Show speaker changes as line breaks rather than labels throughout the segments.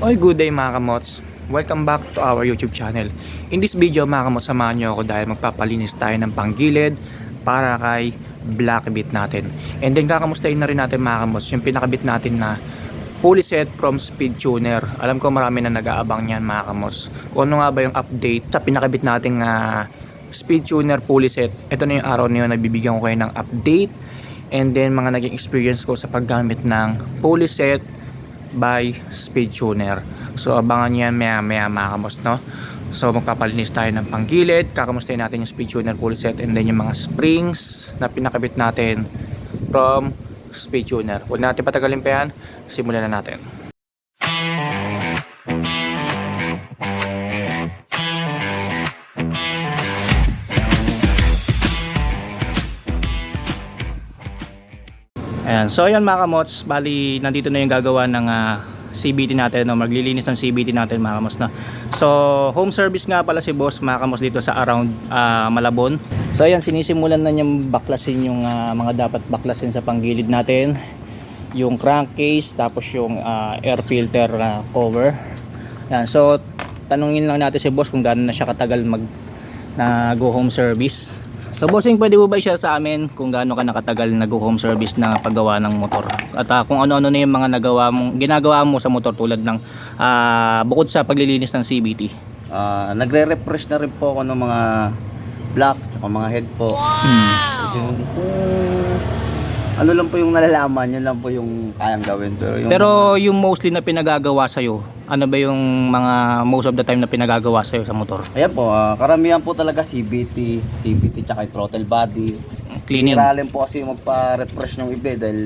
Oy, good day mga kamots. Welcome back to our YouTube channel. In this video mga kamots, samahan nyo ako dahil magpapalinis tayo ng panggilid para kay Blackbit natin. And then kakamustahin na rin natin mga kamots yung pinakabit natin na fully set from Speed Tuner. Alam ko marami na nag-aabang niyan mga kamots. Kung ano nga ba yung update sa pinakabit nating ah, Speed Tuner fully set. Ito na yung araw na yun, nagbibigyan ko kayo ng update and then mga naging experience ko sa paggamit ng fully set by Speed Tuner. So abangan niyo yan maya maya mga kamos, no? So magpapalinis tayo ng panggilid, kakamustahin natin yung Speed Tuner full set and then yung mga springs na pinakabit natin from Speed Tuner. Huwag natin patagalin pa yan, simulan na natin. Ayan. So ayan mga kamots, bali nandito na yung gagawa ng ah, CBT natin, no? maglilinis ng CBT natin mga kamos na. So home service nga pala si boss mga kamos dito sa around ah, Malabon. So ayan, sinisimulan na niyang baklasin yung ah, mga dapat baklasin sa panggilid natin. Yung crankcase, tapos yung ah, air filter na cover. Ayan, so tanungin lang natin si boss kung gaano na siya katagal mag na go home service. So bossing, pwede mo ba siya sa amin kung gaano ka nakatagal nag-home service na paggawa ng motor? At ah, kung ano-ano na yung mga nagawa mong, ginagawa mo sa motor tulad ng ah, bukod sa paglilinis ng CBT.
Ah, nagre-refresh na rin po ako ng mga block at mga head po.
Hmm.
Kasi yung, kung ano lang po yung nalalaman, yun lang po yung kayang gawin. Pero yung,
Pero yung mostly na pinagagawa sa'yo, ano ba yung mga most of the time na pinagagawa sa'yo sa motor?
ayan po, ah, karamihan po talaga CBT, CBT tsaka yung throttle body.
Cleaning.
Hiralin po kasi magpa-refresh ng iba eh, dahil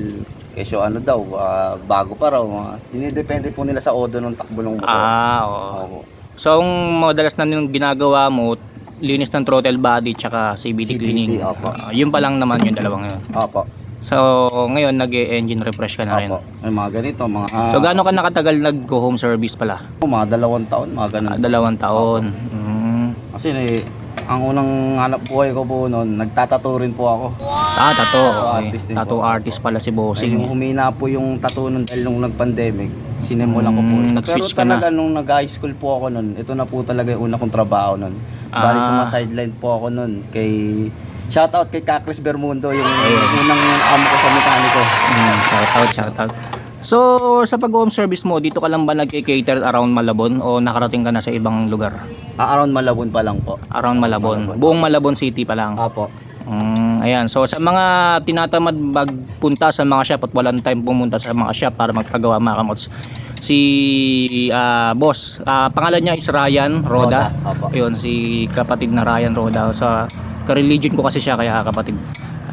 kesyo ano daw, ah, bago pa raw. mga dinidepende po nila sa odo ng takbo ng motor.
Ah, oo.
Opo.
So ang madalas na yung ginagawa mo, linis ng throttle body tsaka CBT,
CBT,
cleaning.
opo.
Ah, yun pa lang naman yung dalawang yun.
Opo.
So, ngayon nag-engine refresh ka na rin.
Opo. May mga ganito, mga, ah,
So, gaano ka nakatagal nag-home service pala?
mga dalawang taon, mga ganun.
Ah, dalawang taon. Mm.
Kasi eh, ang unang hanap buhay ko po noon, nagtatato rin po ako.
Ah. Tattoo Okay.
artist din
Tattoo
po.
artist pala si
Ay,
Bossing.
humina po yung tattoo nun dahil nung nag-pandemic, sinimulan ko po.
Mm,
ito. Pero
nag-switch ka na.
talaga nung nag-high school po ako nun, ito na po talaga yung una kong trabaho nun. Bali
Ah.
sa sideline po ako nun kay Shoutout kay Kakris Bermundo, yung unang amo ko sa mekaniko.
Mm, shout out, shout out. So, sa pag-home service mo, dito ka lang ba nag-cater around Malabon o nakarating ka na sa ibang lugar?
Ah, around Malabon pa lang po.
Around Malabon. Buong Malabon City pa lang.
Apo.
Mm, ayan. So sa mga tinatamad magpunta sa mga shop at walang time pumunta sa mga shop para magpagawa mga kamots. Si ah, boss, ah, pangalan niya is Ryan Roda.
Roda, opo.
Ayun, si kapatid na Ryan Roda. Sa ka-religion ko kasi siya kaya kapatid.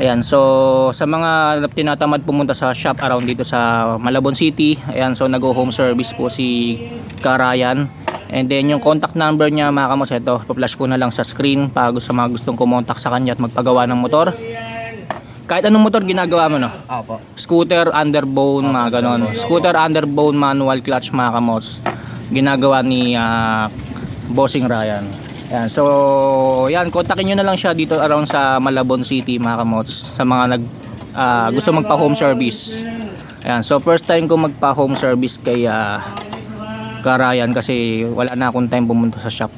Ayan, so sa mga tinatamad pumunta sa shop around dito sa Malabon City, ayan, so nag-home service po si Ka Ryan. And then yung contact number niya mga kamos, ito, pa-flash ko na lang sa screen para sa mga gustong kumontak sa kanya at magpagawa ng motor. Kahit anong motor ginagawa mo no?
Apo.
Scooter, underbone, mga ganon. Scooter, underbone, manual clutch mga kamos. Ginagawa ni ah, Bossing Ryan. Yan. So, yan, kontakin nyo na lang siya dito around sa Malabon City mga kamots. Sa mga nag, ah, gusto magpa home service. Ayan, so first time ko magpa home service kay ah, Karayan kasi wala na akong time pumunta sa shop.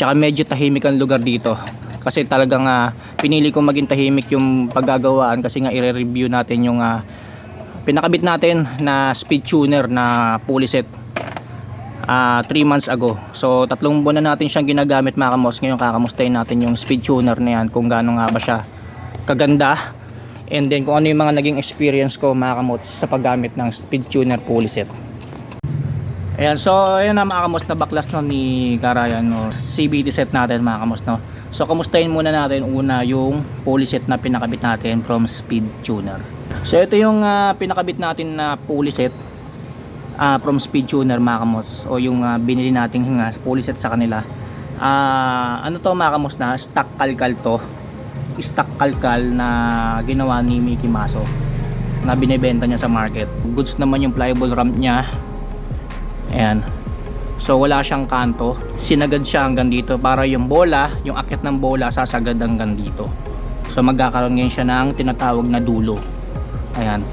Tsaka medyo tahimik ang lugar dito. Kasi talagang ah, pinili ko maging tahimik yung paggagawaan kasi nga i-review natin yung ah, pinakabit natin na speed tuner na pulley set 3 months ago. So tatlong buwan na natin siyang ginagamit mga kamos. Ngayon kakamustahin natin yung speed tuner na yan kung gaano nga ba siya kaganda. And then kung ano yung mga naging experience ko mga kamots sa paggamit ng speed tuner pulley set. Ayan, so ayan na mga kamos na baklas no ni Karayan no, CBT set natin mga kamos no. So kamustahin muna natin una yung pulley set na pinakabit natin from Speed Tuner. So ito yung ah, pinakabit natin na pulley set ah, from Speed Tuner mga o yung ah, binili nating uh, pulley set sa kanila. Ah, ano to mga na stock kalkal to. Stock kalkal na ginawa ni Mickey Maso na binebenta niya sa market. Goods naman yung pliable ramp niya Ayan. So wala siyang kanto. Sinagad siya hanggang dito para yung bola, yung akit ng bola sasagad hanggang dito. So magkakaroon ngayon siya ng tinatawag na dulo. Ayan.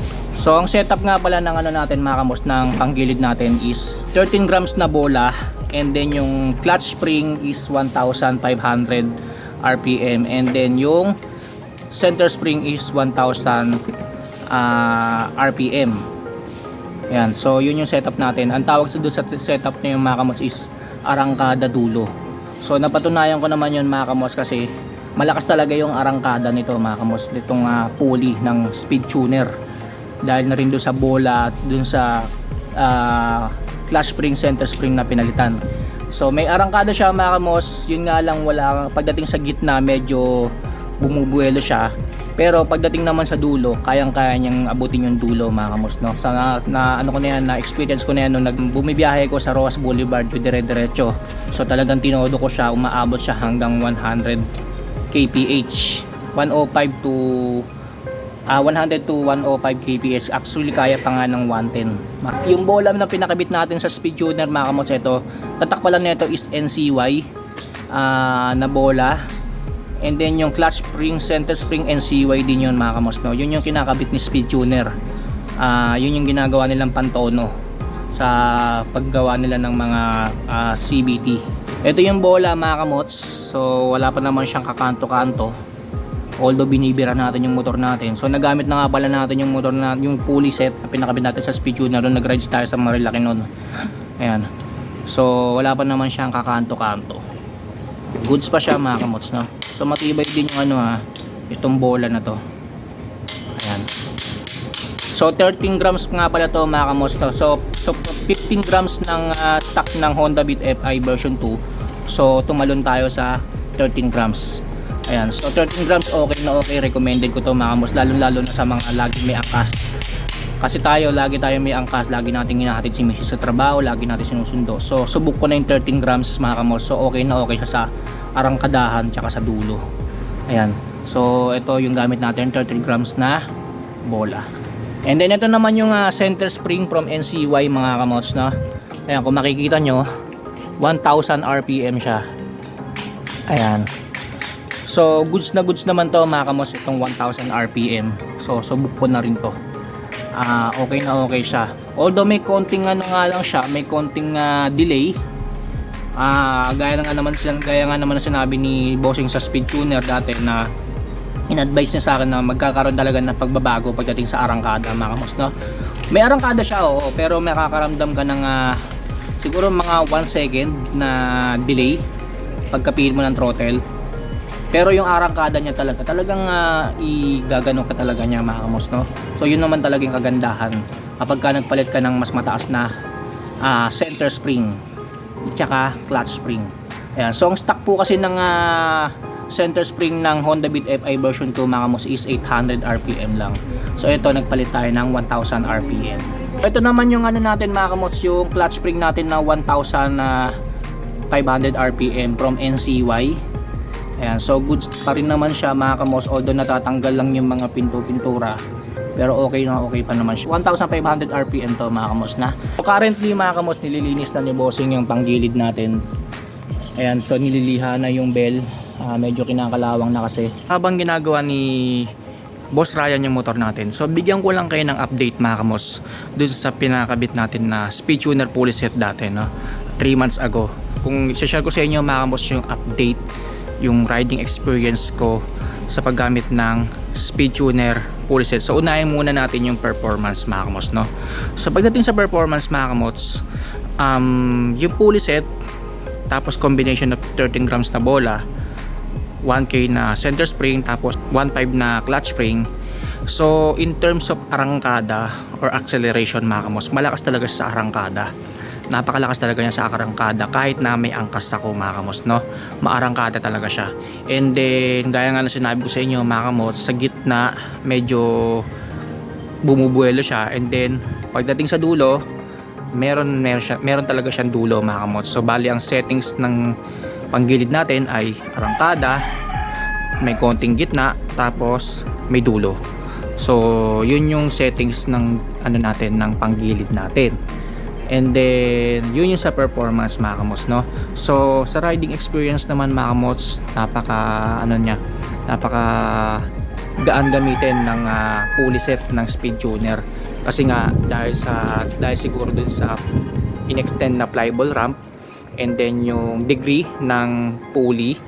So ang setup nga pala ng ano natin mga kamos ng panggilid natin is 13 grams na bola and then yung clutch spring is 1,500 RPM and then yung center spring is 1,000 ah, RPM yan so yun yung setup natin. Ang tawag sa doon sa setup na yung mga kamos is arangkada dulo. So napatunayan ko naman yun mga kamos kasi malakas talaga yung arangkada nito mga kamos nitong ah, pulley ng speed tuner dahil na rin doon sa bola at doon sa ah, clutch spring center spring na pinalitan. So may arangkada siya mga kamos. Yun nga lang wala pagdating sa gitna medyo bumubuelo siya. Pero pagdating naman sa dulo kayang kaya niyang abutin yung dulo mga kamos no? Sa na, na ano ko na yan na experience ko na yan nung nag bumibiyahe ko sa Roas Boulevard yung dire-diretso. So talagang tinodo ko siya umaabot siya hanggang 100 kph. 105 to Ah, 100 to 105 kph. Actually, kaya pa nga ng 110. Ma- Yung bola na pinakabit natin sa speed tuner, mga kamots, ito, tatak pala nito is NCY ah, na bola. And then yung clutch spring, center spring, NCY din yun mga kamos. No? Yun yung kinakabit ni speed tuner. Ah, yun yung ginagawa nilang pantono sa paggawa nila ng mga ah, CBT. Ito yung bola mga kamots. So wala pa naman siyang kakanto-kanto although binibira natin yung motor natin. So nagamit na nga pala natin yung motor na yung pulley set na pinakabit natin sa speed tuner nung nag-rides tayo sa Marilaki noon. Ayan. So wala pa naman siyang kakanto-kanto. Goods pa siya mga kamots no? So matibay din yung ano ha itong bola na to. Ayan. So 13 grams nga pala to mga kamots no? so, so 15 grams ng ah, stock ng Honda Beat FI version 2 so tumalon tayo sa 13 grams Ayan, so 13 grams okay na okay, recommended ko to mga kamos, lalo lalo na sa mga lagi may angkas. Kasi tayo, lagi tayo may angkas, lagi natin hinahatid si Mrs. sa trabaho, lagi natin sinusundo. So subok ko na yung 13 grams mga kamos, so okay na okay siya sa arangkadahan tsaka sa dulo. Ayan, so ito yung gamit natin, 13 grams na bola. And then ito naman yung ah, center spring from NCY mga kamos na. Ayan, kung makikita nyo, 1000 RPM siya. Ayan. So, goods na goods naman to mga kamos itong 1000 RPM. So, subok ko na rin to. Ah, okay na okay siya. Although may konting ano nga lang siya, may konting ah, delay. Ah, gaya nga naman silang gaya nga naman na sinabi ni Bossing sa speed tuner dati na in-advise niya sa akin na magkakaroon talaga ng pagbabago pagdating sa arangkada mga kamos no. May arangkada siya oo, pero may kakaramdam ka ng ah, siguro mga 1 second na delay pagkapil mo ng throttle pero yung arangkada niya talaga, talagang uh, igagano ka talaga niya mga kamos, no? So yun naman talaga yung kagandahan kapag ka nagpalit ka ng mas mataas na ah, center spring tsaka clutch spring. Ayan. So ang stock po kasi ng ah, center spring ng Honda Beat FI version 2 mga kamos is 800 RPM lang. So ito nagpalit tayo ng 1000 RPM. Ito naman yung ano natin mga kamos, yung clutch spring natin na 1500 RPM from NCY. Ayan, so goods pa rin naman siya mga kamos. Although natatanggal lang yung mga pinto-pintura pero okay na okay pa naman siya. 1500 RPM to mga kamos na? So currently mga kamos nililinis na ni bossing yung panggilid natin. Ayan so nililiha na yung bell. Ah, medyo kinakalawang na kasi. Habang ginagawa ni Boss Ryan yung motor natin so bigyan ko lang kayo ng update mga kamos dun sa pinakabit natin na speed tuner pulley set dati no? 3 months ago. Kung share ko sa inyo mga kamos yung update yung riding experience ko sa paggamit ng speed tuner pulley set. So unahin muna natin yung performance mga no? So pagdating sa performance mga um, yung pulley set tapos combination of 13 grams na bola 1K na center spring tapos 1.5 na clutch spring so in terms of arangkada or acceleration mga malakas talaga sa arangkada napakalakas talaga niya sa arangkada kahit na may angkas ako mga kamos no? Maarangkada talaga siya. And then gaya nga na sinabi ko sa inyo mga kamos sa gitna medyo bumubuelo siya. And then pagdating sa dulo meron meron, siya, meron talaga siyang dulo mga kamos. So bali ang settings ng panggilid natin ay arangkada may konting gitna tapos may dulo. So yun yung settings ng ano natin ng panggilid natin and then yun yung sa performance mga kamos no? So sa riding experience naman mga kamos napaka ano niya napaka gaan gamitin ng uh, pulley set ng speed tuner. Kasi nga dahil sa dahil siguro dun sa in-extend na pliable ramp and then yung degree ng pulley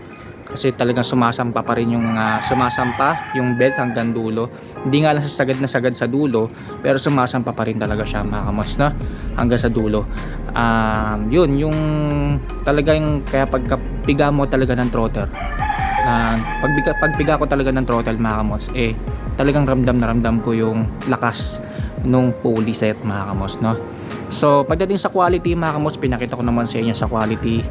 kasi talagang sumasampa pa rin yung ah, sumasampa yung belt hanggang dulo. Hindi nga lang sa sagad na sagad sa dulo pero sumasampa pa rin talaga siya mga kamos na hanggang sa dulo. Um, yun yung talagang kaya pagkapiga mo talaga ng trotter na pagbiga, pagpiga ko talaga ng throttle mga kamos eh talagang ramdam na ramdam ko yung lakas nung pulley set mga kamos no? So pagdating sa quality mga kamos pinakita ko naman sa inyo sa quality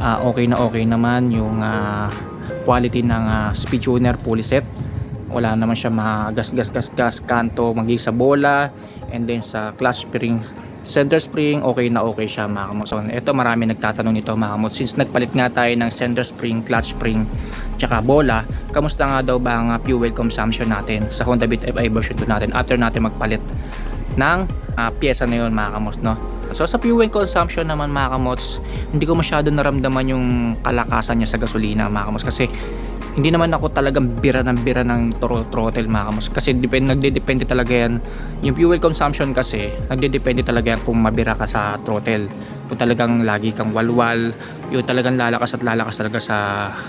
ah, okay na okay naman yung ah, quality ng ah, speed tuner pulley set wala naman siya magas gas gas gas kanto magiging sa bola and then sa clutch spring center spring okay na okay siya mga kamos so, ito marami nagtatanong nito mga kamos since nagpalit nga tayo ng center spring clutch spring tsaka bola kamusta nga daw ba ang fuel consumption natin sa Honda Beat FI version 2 natin after natin magpalit ng ah, pyesa na yun mga kamos no so sa fuel consumption naman mga kamos hindi ko masyado naramdaman yung kalakasan niya sa gasolina mga kamos kasi hindi naman ako talagang bira ng bira ng throttle mga kamos kasi depend, nagdedepende talaga yan. Yung fuel consumption kasi nagdedepende talaga yan kung mabira ka sa throttle. Kung talagang lagi kang walwal yung talagang lalakas at lalakas talaga sa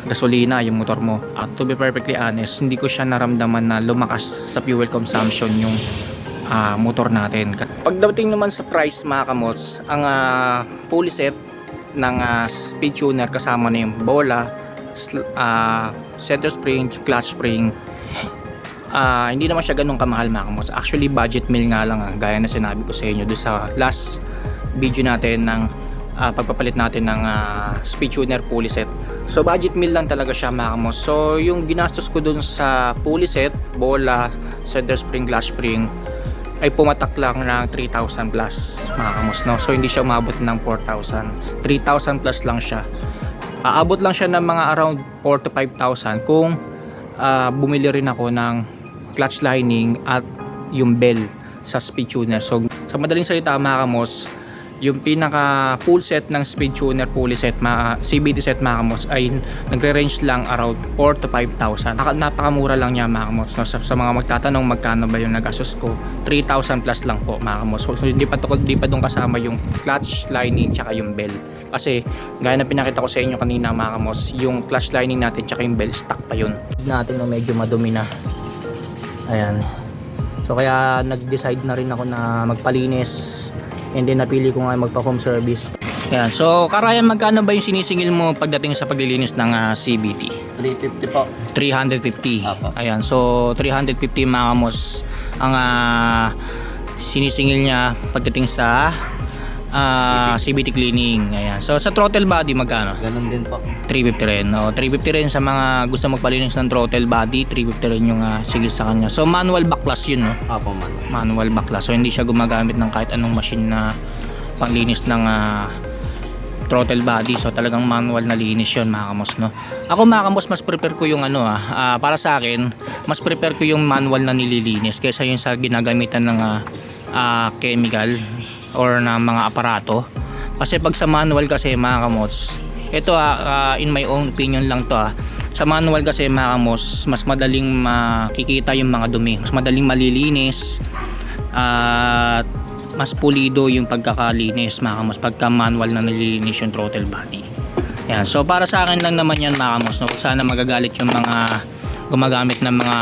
gasolina yung motor mo. At to be perfectly honest hindi ko siya naramdaman na lumakas sa fuel consumption yung ah, motor natin. Pagdating naman sa price mga kamots ang uh, pulley set ng ah, speed tuner kasama na yung bola ah, center spring clutch spring ah hindi naman siya ganun kamahal mga kamos actually budget meal nga lang ah, gaya na sinabi ko sa inyo doon sa last video natin ng ah, pagpapalit natin ng ah, speed tuner pulley set. So budget meal lang talaga siya mga kamos so yung ginastos ko dun sa pulley set bola center spring clutch spring ay pumatak lang ng 3,000 plus mga kamos no? So hindi siya umabot ng 4,000 3,000 plus lang siya. Aabot lang siya ng mga around 4 to 5,000 kung ah, bumili rin ako ng clutch lining at yung bell sa speed tuner. So sa madaling salita mga kamos, yung pinaka full set ng speed tuner pulley set, mga CBT set mga kamos ay nagre-range lang around 4 to 5,000. Naka- Napakamura lang niya mga kamos. No? Sa, sa mga magtatanong magkano ba yung nagastos ko, 3,000 plus lang po mga kamos. So, hindi pa, to, hindi pa doon kasama yung clutch lining tsaka yung bell. Kasi gaya na pinakita ko sa inyo kanina mga kamos, yung clutch lining natin tsaka yung bell stock pa yun. Natin no, medyo madumi na. Ayan. So kaya nag-decide na rin ako na magpalinis and then napili ko nga magpa home service. Ayan. So Karayan magkano ba yung sinisingil mo pagdating sa paglilinis ng ah, CBT?
350 po.
350.
Apo.
Ayan. So 350 mga kamos ang ah, sinisingil niya pagdating sa ah, CBT cleaning. Ayan. So sa throttle body magkano?
Ganun din po.
350 rin. No, 350 rin sa mga gusto magpalinis ng throttle body, 350 rin yung uh, sigil sa kanya. So manual backlash yun, no?
Apo man.
Manual backlash. So hindi siya gumagamit ng kahit anong machine na panglinis ng ah, throttle body. So talagang manual na linis yun, mga kamos, no? Ako mga kamos, mas prefer ko yung ano ah, ah, para sa akin, mas prefer ko yung manual na nililinis kaysa yung sa ginagamitan ng ah, ah, chemical or na mga aparato. Kasi pag sa manual kasi mga kamos, ito ah, ah, in my own opinion lang to ah. Sa manual kasi mga kamos, mas madaling makikita yung mga dumi, mas madaling malilinis at mas pulido yung pagkakalinis mga kamos pagka manual na nililinis yung throttle body. Yan. So para sa akin lang naman yan mga kamos. No? Sana magagalit yung mga gumagamit ng mga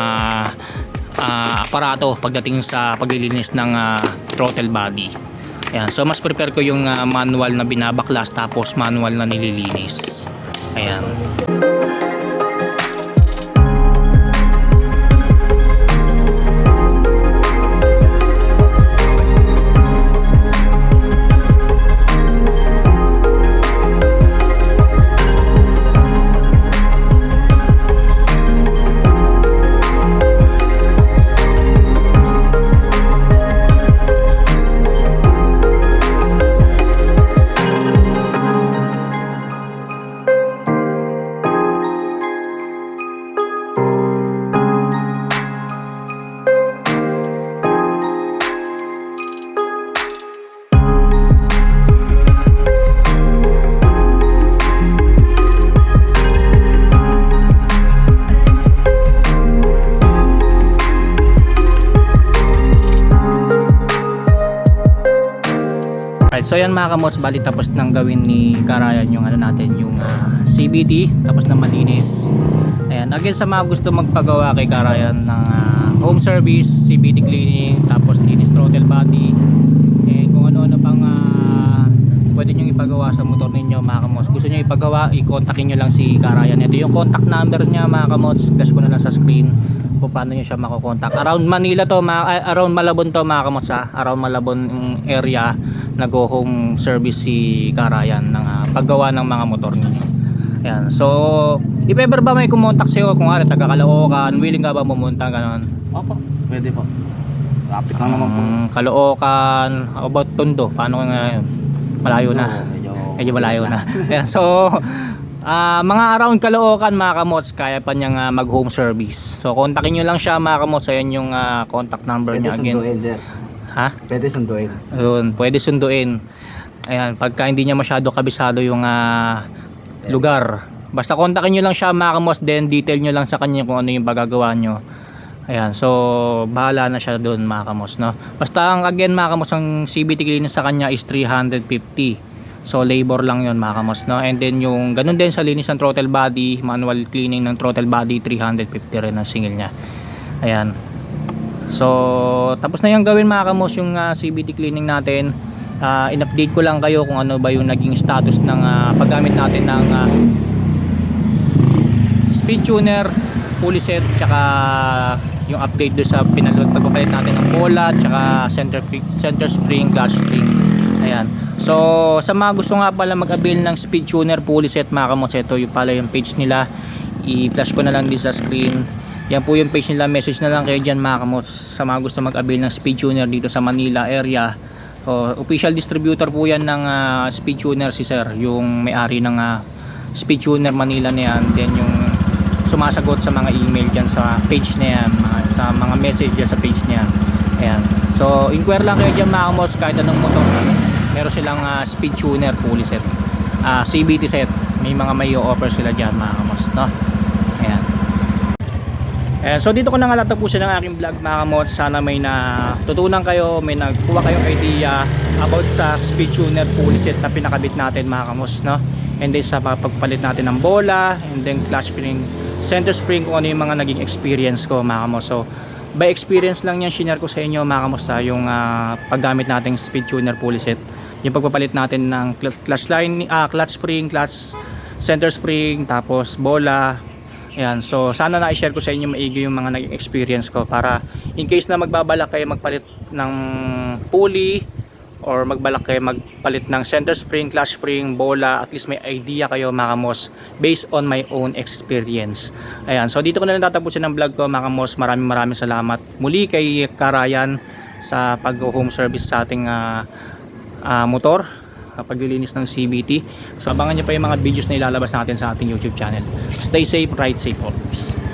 ah, aparato pagdating sa paglilinis ng ah, throttle body. Ayan. So mas prefer ko yung ah, manual na binabaklas tapos manual na nililinis. Ayan. Alright, so yan mga kamots, bali tapos nang gawin ni Karayan yung ano natin, yung ah, CBT, tapos na malinis. Ayan, again sa mga gusto magpagawa kay Karayan ng ah, home service, CBT cleaning, tapos linis throttle body, and kung ano-ano pang ah, pwede nyo ipagawa sa motor ninyo mga kamots. Gusto nyo ipagawa, i-contactin nyo lang si Karayan. Ito yung contact number niya mga kamots, flash ko na lang sa screen kung paano nyo siya makokontak. Around Manila to, ah, around Malabon to mga kamots ha. Around Malabon yung area nag-go home service si Karayan ng ah, paggawa ng mga motor ninyo. Ayan. So, if ever ba may kumontak sa'yo, kung ano, taga Caloocan, willing ka ba pumunta, ganon?
Opo, pwede po. Lapit lang naman po.
Caloocan, about Tondo? Paano nga yun? Malayo na.
Medyo,
Medyo malayo na. Ayan, so, ah, mga around Caloocan mga kamots, kaya pa niyang ah, mag-home service. So, kontakin nyo lang siya mga kamots. Ayan yung ah, contact number niya again. Ha?
Pwede sunduin.
Ayun, pwede sunduin. Ayan, pagka hindi niya masyado kabisado yung ah, lugar. Basta kontakin nyo lang siya mga kamos, then detail nyo lang sa kanya kung ano yung pagagawa nyo. Ayan, so bahala na siya doon mga kamos, no? Basta ang again mga kamos, ang CBT cleaning sa kanya is 350. So labor lang yon mga kamos, no? And then yung ganun din sa linis ng throttle body, manual cleaning ng throttle body, 350 rin ang single niya. Ayan. So, tapos na yung gawin mga kamos yung ah, CBT cleaning natin. Ah, in-update ko lang kayo kung ano ba yung naging status ng ah, paggamit natin ng ah, speed tuner, pulley set, tsaka yung update do sa pinalot pagpapalit natin ng bola, tsaka center, center spring, clutch spring. Ayan. So, sa mga gusto nga pala mag-avail ng speed tuner, pulley set, mga kamos, ito yung pala yung page nila. I-flash ko na lang din sa screen. Yan po yung page nila. Message na lang kayo dyan mga kamos sa mga gusto mag-avail ng speed tuner dito sa Manila area. So, official distributor po yan ng ah, speed tuner si sir. Yung may-ari ng ah, speed tuner Manila na yan. Then yung sumasagot sa mga email dyan sa page na yan. mga- sa mga message dyan sa page na yan. Ayan. So, inquire lang kayo dyan mga kamos kahit anong motor. Meron silang ah, speed tuner pulley set. Ah, CBT set. May mga may offer sila dyan mga kamos. No? Ayan, so dito ko na nga natapusin ang aking vlog mga kamot. Sana may natutunan kayo, may nagkuha kayong idea about sa speed tuner pulley set na pinakabit natin mga kamos. No? And then sa pagpalit natin ng bola, and then clutch spring, center spring, kung ano yung mga naging experience ko mga kamos. So by experience lang yan, shinare ko sa inyo mga kamusta yung ah, paggamit nating speed tuner pulley set. Yung pagpapalit natin ng cl- clutch line, ah, clutch spring, clutch center spring, tapos bola, Ayan, so sana na-share ko sa inyo maigi yung mga naging experience ko para in case na magbabalak kayo magpalit ng pulley or magbalak kayo magpalit ng center spring, clutch spring, bola, at least may idea kayo mga kamos based on my own experience. Ayan, so dito ko na lang tatapusin ang vlog ko mga kamos. Maraming maraming salamat muli kay Karayan sa pag-home service sa ating ah, ah, motor paglilinis ng CBT. So abangan nyo pa yung mga videos na ilalabas natin sa ating YouTube channel. Stay safe, ride safe always.